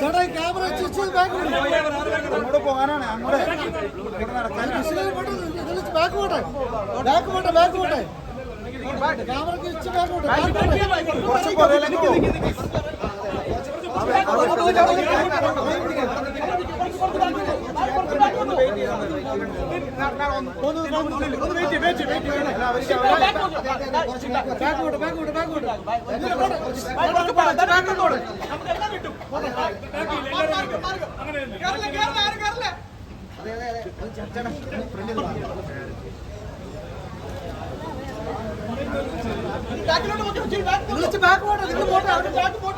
ചേട്ടാ ക്യാമറ അങ്ങോട്ട് പോകാനാണ് അങ്ങോട്ട് ബാക്ക് പോട്ടെ ബാക്ക് പോട്ടെ ബാക്ക് പോട്ടെ ക്യാമറ പോട്ടെ ബാക്ക് പോട്ടെ കുറച്ച് പുറകിലേക്ക് പോകും ഒന്ന് ഒന്ന് വെയിറ്റ് വെയിറ്റ് വെയിറ്റ് ബാക്ക് പോട്ടെ ബാക്ക് പോട്ടെ ബാക്ക് പോട്ടെ വിളിച്ച് ബാക്ക് പോട്ടെ നിങ്ങൾ പോട്ടെ അവർ ബാക്ക് പോട്ട്.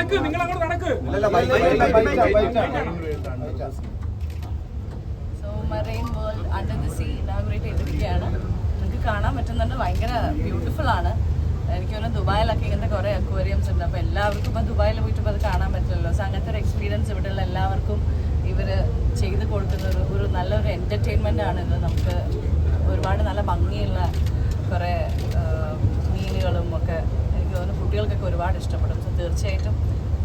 നിങ്ങളങ്ങോട്ട് നിങ്ങൾ അങ്ങോട്ട് നടക്ക് so Marine World under the sea inaugurate ചെയ്തിരിക്കുകയാണ് നിങ്ങൾക്ക് കാണാൻ പറ്റുന്നുണ്ട് ഭയങ്കര ബ്യൂട്ടിഫുൾ ആണ് എനിക്ക് തോന്നുന്നു ദുബായിലൊക്കെ ഇങ്ങനത്തെ കുറേ അക്വേറിയംസ് ഉണ്ട് അപ്പോൾ എല്ലാവർക്കും ഇപ്പോൾ ദുബായിൽ പോയിട്ട് അത് കാണാൻ പറ്റില്ലല്ലോ സോ അങ്ങനത്തെ ഒരു എക്സ്പീരിയൻസ് ഇവിടെയുള്ള എല്ലാവർക്കും ഇവർ ചെയ്ത് കൊടുക്കുന്ന ഒരു ഒരു നല്ലൊരു എന്റർടൈൻമെന്റ് ആണ് ഇത് നമുക്ക് ഒരുപാട് നല്ല ഭംഗിയുള്ള കുറേ മീനുകളും ഒരുപാട് ഇഷ്ടപ്പെടും. തീർച്ചയായിട്ടും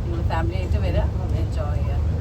നിങ്ങൾ ഫാമിലിയായിട്ട് വരിക. എൻജോയ് ചെയ്യുക.